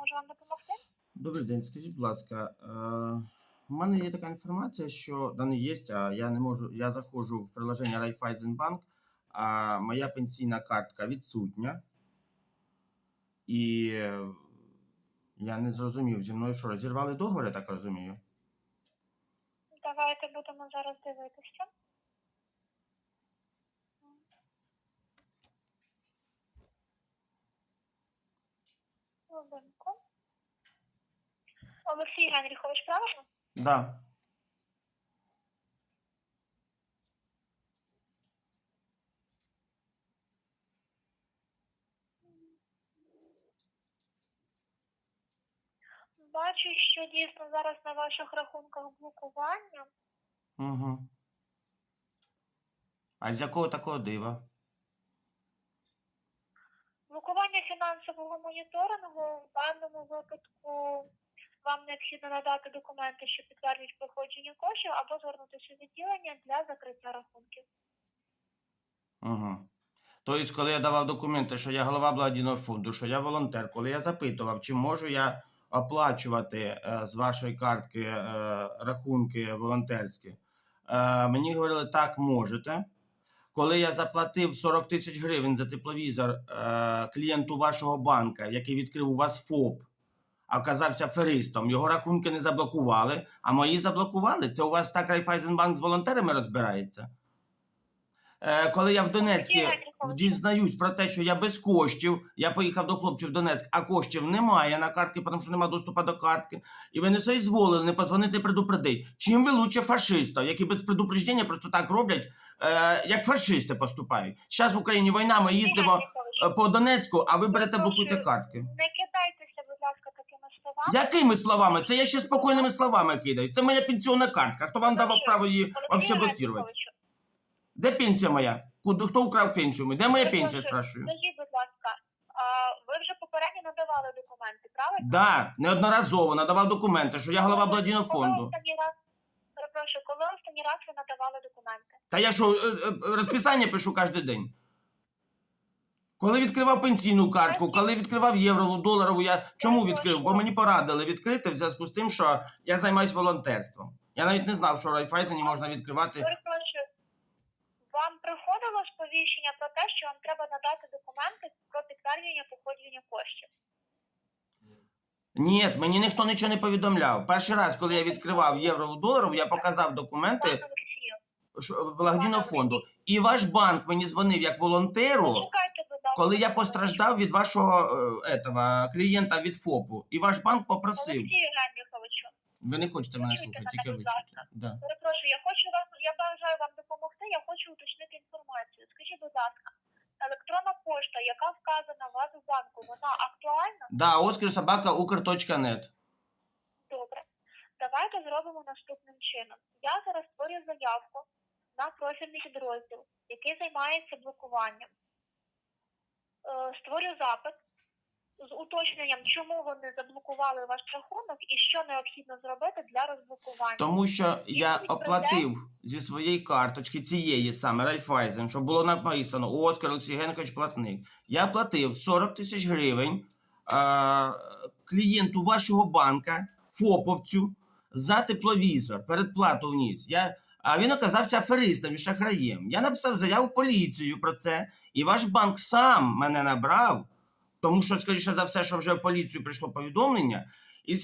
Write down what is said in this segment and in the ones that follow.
можу вам допомогти? Добрий день, скажіть, будь ласка, е, у мене є така інформація, що да не є, а я не можу. Я заходжу в приложення Raiffeisenbank, а моя пенсійна картка відсутня. І е, я не зрозумів, зі мною що розірвали договір, я так розумію. Давайте будемо зараз дивитися. Хвилинку. Олексій Генріхович, правильно? Да. Бачу, що дійсно зараз на ваших рахунках блокування. Угу. А з якого такого дива? Блокування фінансового моніторингу в даному випадку вам необхідно надати документи, що підтверджують походження коштів, або звернутися в відділення для закриття рахунків. Угу. Тобто, коли я давав документи, що я голова благодійного фонду, що я волонтер, коли я запитував, чи можу я оплачувати е, з вашої картки е, рахунки волонтерські, е, мені говорили, так, можете. Коли я заплатив 40 тисяч гривень за тепловізор е, клієнту вашого банка, який відкрив у вас ФОП, а оказався феристом, його рахунки не заблокували, а мої заблокували. Це у вас так Райфайзенбанк з волонтерами розбирається? Е, коли я в Донецьку дізнаюсь про те, що я без коштів, я поїхав до хлопців в Донецьк, а коштів немає на картки, тому що немає доступу до картки. І ви не соізволили не позвонити предупредить. Чим ви лучше фашистів, які без предупреждення просто так роблять, е, як фашисти поступають. Зараз в Україні війна, ми їздимо е, по Донецьку, а ви берете блокуєте картки. Не кидайтеся, будь ласка, такими словами. Якими словами? Це я ще спокійними словами кидаю. Це моя пенсіонна картка. Хто вам давав право її блокувати? Де пенсія моя? Куди хто украв пенсію? Де моя пенсія? Спрашую. Скажіть, будь ласка, а ви вже попередньо надавали документи, правильно? Да, неодноразово надавав документи, що я голова благодійного фонду. перепрошую, коли останній раз ви надавали документи? Та я що, е, е, розписання пишу кожен день. Коли відкривав пенсійну картку, коли відкривав євро, доларову, я чому відкрив? Бо мені порадили відкрити в зв'язку з тим, що я займаюся волонтерством. Я навіть не знав, що Райфайзені можна відкривати. Приходило сповіщення про те, що вам треба надати документи про підтвердження походження коштів? Ні, мені ніхто нічого не повідомляв. Перший раз, коли я відкривав євро доларову, я показав документи благодійного фонду. І ваш банк мені дзвонив як волонтеру. коли я постраждав від вашого е, этого, клієнта від ФОПу, і ваш банк попросив. Генріховичу, Ви не хочете мене слухати, тільки ви чуєте. Да. перепрошую, я хочу вам, я бажаю вам допомогти, я хочу уточнити інформацію. Скажіть, будь ласка, електронна пошта, яка вказана у вас у банку, вона актуальна? да, Оскар Добре. Давайте зробимо наступним чином. Я зараз створю заявку на профільний підрозділ, який займається блокуванням. Е, Створю запит з уточненням, чому вони заблокували ваш рахунок і що необхідно зробити для розблокування. Тому що я оплатив зі своєї карточки цієї саме Райфайзен, щоб було написано Оскар Олексій Генкович платник. Я платив 40 тисяч гривень а, клієнту вашого банка, ФОПовцю, за тепловізор. Передплату вніс. Я, а він оказався аферистом і шахраєм. Я написав заяву в поліцію про це, і ваш банк сам мене набрав, тому що, скоріше за все, що вже в поліцію прийшло повідомлення, і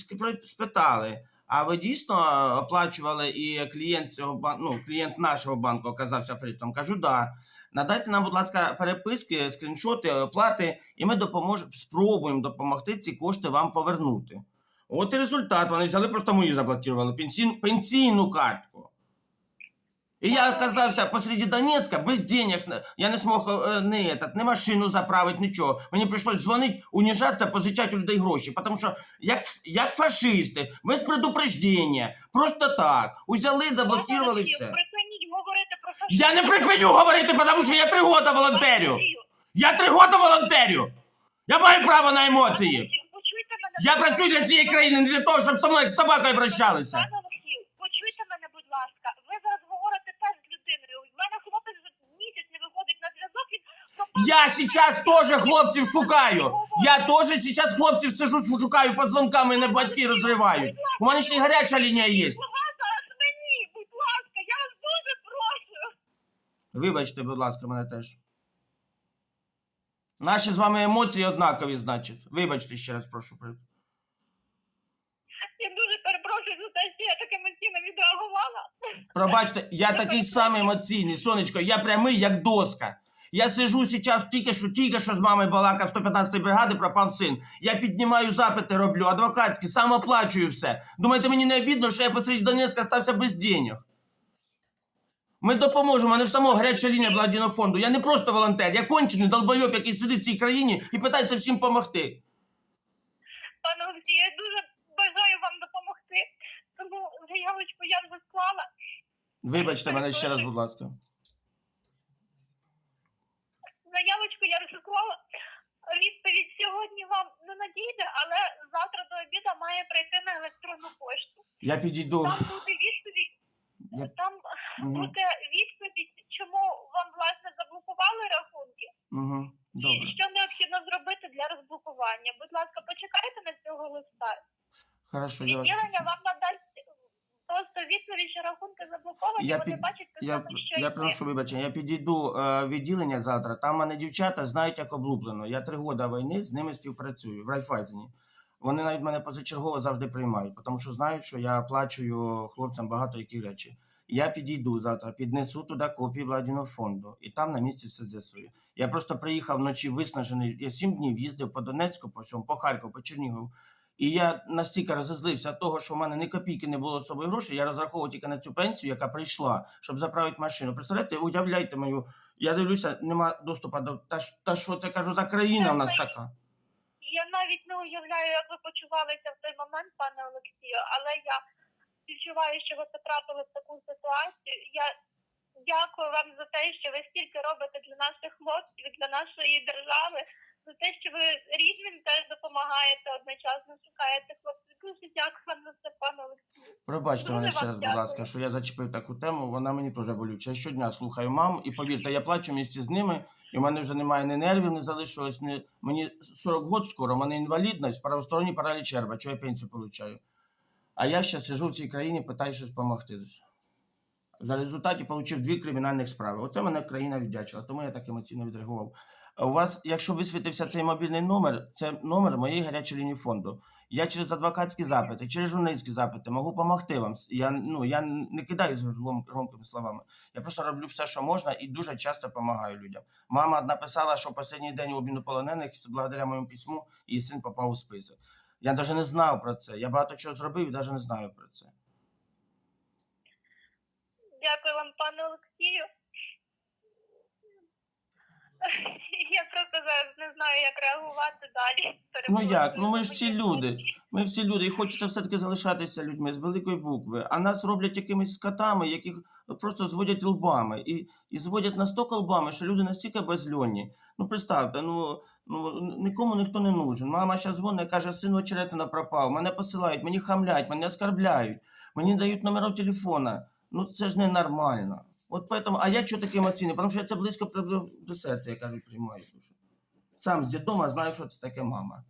спитали. А ви дійсно оплачували і клієнт цього банку, ну, клієнт нашого банку оказався аферистом? Кажу, да. Надайте нам, будь ласка, переписки, скріншоти, оплати, і ми допоможемо, спробуємо допомогти ці кошти вам повернути. От і результат. Вони взяли, просто мою заблокували, пенсійну картку. І я оказався посреди Донецька без денег. Я не змог е, не, этот, не машину заправити, нічого. Мені прийшлось дзвонити, уніжатися, позичати у людей гроші. Тому що як, як фашисти, без предупреждення, просто так. Узяли, заблокували все. Припиніть говорити про фашизм. Я не припиню говорити, тому що я три роки волонтерю. Я три роки волонтерю. Я маю право на емоції. Я працюю для цієї країни не для того, щоб со мною як з собакою прощалися. Пане Олексію, почуйте мене, будь ласка. Ви зараз говорите теж з людиною. У мене хлопець вже місяць не виходить на зв'язок, він Я зараз теж хлопців шукаю. Я теж зараз хлопців сижу, шукаю по дзвонкам, мене батьки розривають. У мене ще й гаряча лінія є. Мені, будь ласка, я вас дуже прошу. Вибачте, будь ласка, мене теж. Наші з вами емоції однакові, значить. Вибачте ще раз, прошу. Я дуже перепрошую за те, що я так емоційно відреагувала. Пробачте, я такий самий емоційний, сонечко, я прямий, як доска. Я сижу зараз тільки що, тільки що з мамою балакав 115-ї бригади пропав син. Я піднімаю запити, роблю, адвокатські, сам оплачую все. Думаєте, мені не обідно, що я посеред Донецька стався без денег? Ми допоможемо, мене в самого гаряча лінія благодійного фонду. Я не просто волонтер, я кончений долбойоб, який сидить в цій країні і питається всім допомогти. Пане Олексію, я дуже бажаю вам допомогти. Тому заявочку я вже склала. Вибачте мене ще раз, будь ласка. Заявочку я склала. Відповідь сьогодні вам не надійде, але завтра до обіду має прийти на електронну пошту. Я підійду. Там буде відповідь. Я... Там Угу, буде відповідь, чому вам власне заблокували рахунки, угу, добре. і що необхідно зробити для розблокування. Будь ласка, почекайте на цього листа. Хорошо, я вам надасть просто відповідь, що рахунки заблоковані, Я вони під- Я, я прошу вибачення, я підійду е, в відділення завтра. Там мене дівчата знають, як облуплено. Я три роки війни з ними співпрацюю в Райфайзені. Вони навіть мене позачергово завжди приймають, тому що знають, що я оплачую хлопцям багато які речі. Я підійду завтра, піднесу туди копії благодійного фонду, і там на місці все з'ясую. Я просто приїхав вночі виснажений. Я сім днів їздив по Донецьку, по всьому, по Харкову, по Чернігову. І я настільки розозлився від того, що в мене ні копійки не було з собою грошей, я розраховував тільки на цю пенсію, яка прийшла, щоб заправити машину. Представляєте, уявляйте мою. Я дивлюся, нема доступу до та, та що це кажу за країна в нас така. Я навіть не уявляю, як ви почувалися в той момент, пане Олексію, але я відчуваю, що ви потрапили в таку ситуацію. Я дякую вам за те, що ви стільки робите для наших хлопців, для нашої держави, за те, що ви рідним теж допомагаєте одночасно, шукаєте хлопців. Дуже дякую за це, пане Олексію. Пробачте мене ще раз, будь ласка, що я зачепив таку тему, вона мені теж болюча. Я щодня слухаю мам, і повірте, я плачу місці з ними, і в мене вже немає ні нервів, не залишилось, ні... мені 40 років скоро, в мене інвалідність, правосторонній параліч черва, що я пенсію получаю. А я ще сижу в цій країні, питаю щось допомогти. За результаті отримав дві кримінальних справи. Оце мене країна віддячила, тому я так емоційно відреагував. У вас, якщо висвітився цей мобільний номер, це номер моєї гарячої лінії фонду. Я через адвокатські запити, через журналістські запити можу допомогти вам. Я, ну, я не кидаю з гром- громкими словами. Я просто роблю все, що можна, і дуже часто допомагаю людям. Мама написала, що останній день обміну полонених, благодаря моєму письму, її син попав у список. Я навіть не знав про це. Я багато чого зробив і навіть не знаю про це. Дякую вам, пане Олексію. Я просто зараз не знаю, як реагувати далі. Ну як? Ну ми ж всі люди. Ми всі люди, і хочеться все-таки залишатися людьми з великої букви. А нас роблять якимись скотами, яких просто зводять лбами. І, і зводять настільки лбами, що люди настільки безльонні. Ну представте, ну, ну нікому ніхто не нужен. Мама зараз дзвонить, каже, син очеретина пропав. Мене посилають, мені хамлять, мене оскорбляють, мені дають номерів телефона. Ну це ж ненормально. От поэтому, а я чого такий емоційний? Тому що я це близько приблизно до серця, я кажу, приймаю дуже. Сам з дитома знаю, що це таке мама.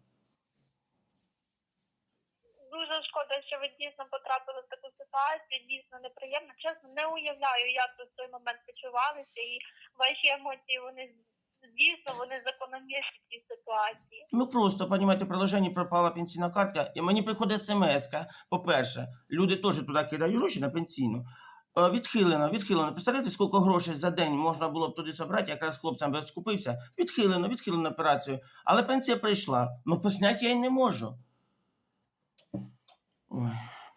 Дуже шкода, що ви дійсно потрапили в таку ситуацію, дійсно неприємно. Чесно, не уявляю, як ви в той момент почувалися, і ваші емоції вони дійсно вони закономірні в цій ситуації. Ну просто, понимаете, в приложенні пропала пенсійна картка, і мені приходить смс По-перше, люди теж туди кидають гроші на пенсійну. Е, Відхилено, відхилено. Представляєте, скільки грошей за день можна було б туди зібрати, якраз хлопцям би скупився. Відхилено, відхилено операцію. Але пенсія прийшла. Ну, посняти я й не можу. Ой,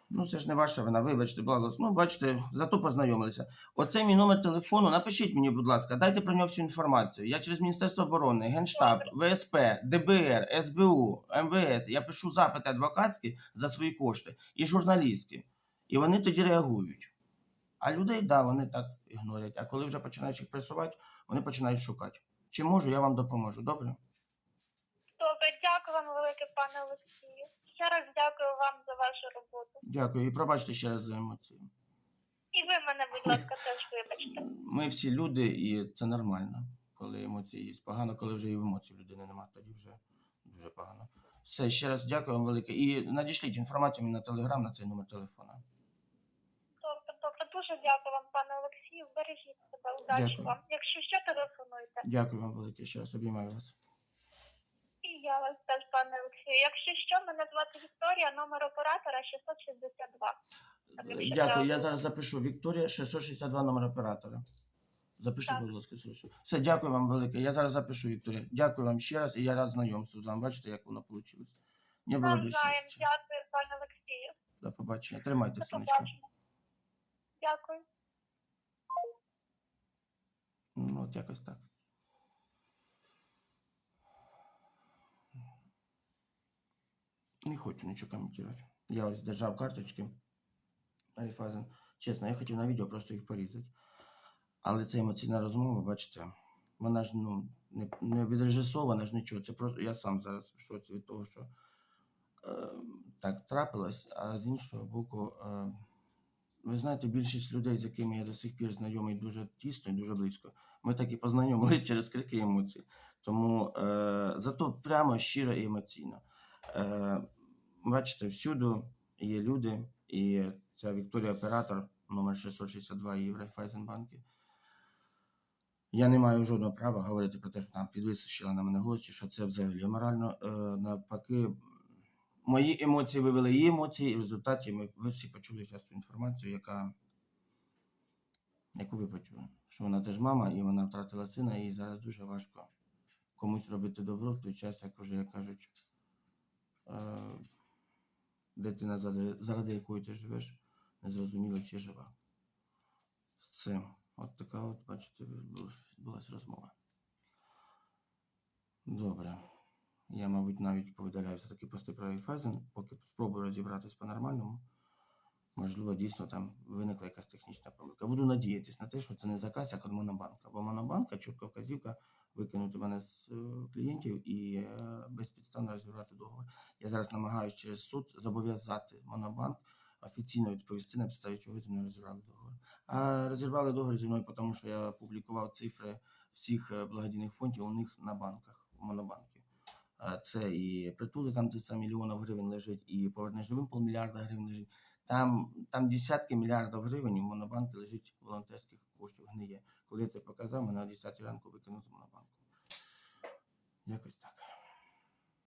ну це ж не ваша вина, вибачте, благо. Ну, бачите, зато познайомилися. Оце мій номер телефону. Напишіть мені, будь ласка, дайте про нього всю інформацію. Я через Міністерство оборони, Генштаб, ВСП, ДБР, СБУ, МВС. Я пишу запити адвокатські за свої кошти і журналістські. І вони тоді реагують. А людей, да, вони так ігнорять. А коли вже починають їх пресувати, вони починають шукати. Чи можу, я вам допоможу. Добре? Добре, дякую вам велике, пане Олексію. Ще раз дякую вам за вашу роботу. Дякую. І пробачте ще раз за емоції. І ви мене, будь ласка, теж вибачте. Ми всі люди, і це нормально. коли емоції є. Погано, коли вже і емоцій в людини немає, тоді вже дуже погано. Все, ще раз дякую вам велике. І надішліть інформацію мені на телеграм на цей номер телефона. Дуже дякую вам, пане Олексію. Бережіть себе, удачі Дякую. вам. Якщо що, телефонуйте. Дякую вам велике. Ще раз обіймаю вас. І я вас теж, пане Олексію. Якщо що, мене звати Вікторія, номер оператора 662. Якщо Дякую. треба. Я зараз запишу. Вікторія 662 номер оператора. Запиши, будь ласка, слушай. Все, дякую вам велике. Я зараз запишу, Вікторія. Дякую вам ще раз, і я рад знайомству з вами. Бачите, як воно вийшло. Не було до дякую, пане Олексію. До побачення. Тримайте, До сонечко. побачення. Дякую. Ну, от якось так. Не хочу нічого коментувати. Я ось держав карточки. Райфайзен. Чесно, я хотів на відео просто їх порізати. Але це емоційна розмова, бачите, вона ж ну, не, не відрежисована ж нічого. Це просто я сам зараз в шоці від того, що е, так трапилось, а з іншого боку, е, ви знаєте, більшість людей, з якими я до сих пір знайомий дуже тісно і дуже близько, ми так і познайомилися через крики емоцій. Тому е, зато прямо щиро і емоційно. Е, бачите, всюди є люди, і ця Вікторія оператор номер 662 і в Райфайзенбанкі. Я не маю жодного права говорити про те, що там підвищила на мене чи що це взагалі морально. Е, навпаки, мої емоції вивели її емоції, і в результаті ми ви всі почули зараз цю інформацію, яка яку ви почули. Що вона теж мама, і вона втратила сина, і зараз дуже важко комусь робити добро в той час, як уже як кажуть, е, дитина, заради якої ти живеш, незрозуміло чи жива. З цим. От така от, бачите, відбулася розмова. Добре. Я, мабуть, навіть повидаляю все-таки пости про Райфайзен, поки спробую розібратись по-нормальному. Можливо, дійсно там виникла якась технічна помилка. Буду надіятись на те, що це не заказ, як від Монобанка. Бо Монобанка, чітка вказівка викинути мене з е, клієнтів і е, безпідставно розірвати договор. Я зараз намагаюся через суд зобов'язати Монобанк офіційно відповісти на підставі чого зі мною розірвали договор. А розірвали договір зі мною, тому що я публікував цифри всіх е, благодійних фондів у них на банках, в Монобанкі. Це і притули, там 300 мільйонів гривень лежить, і поверне живим полмільярда гривень лежить. Там, там десятки мільярдів гривень у Монобанку лежить волонтерських коштів, гниє. Коли я це показав, мене о 10 ранку викинув з Монобанку. Якось так.